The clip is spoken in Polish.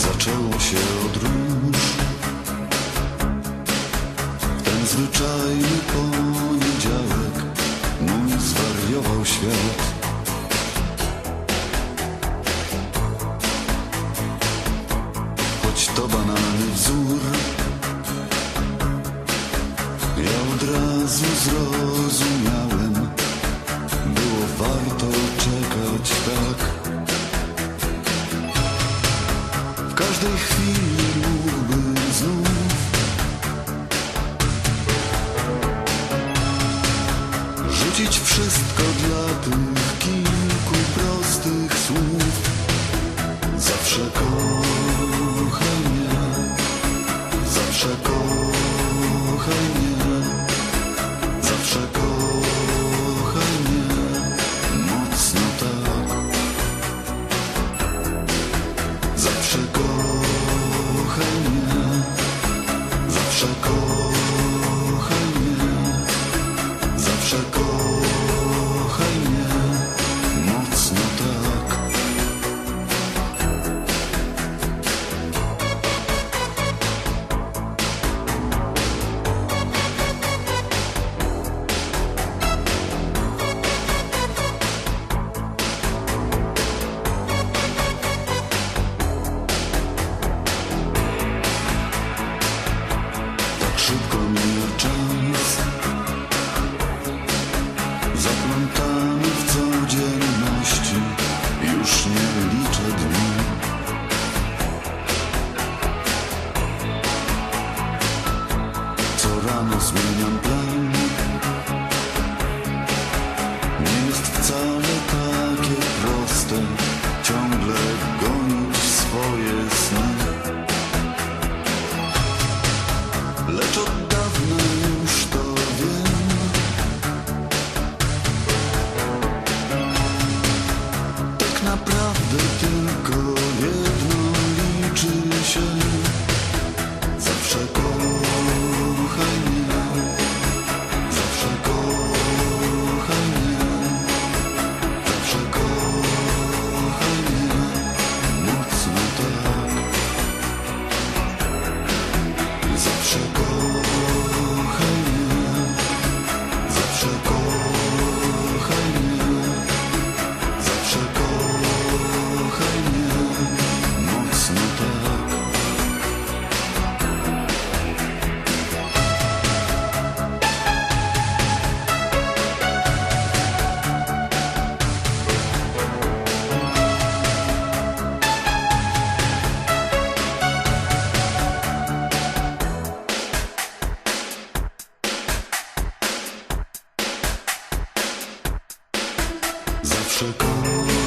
zaczęło się od róż. Ten zwyczajny poniedziałek mój zwariował świat. Choć to banalny wzór, ja od razu zrozumiałem. każdej chwili mógłbym znów. Rzucić wszystko dla tych kim Zmieniam plan. Nie jest wcale takie proste. so cool.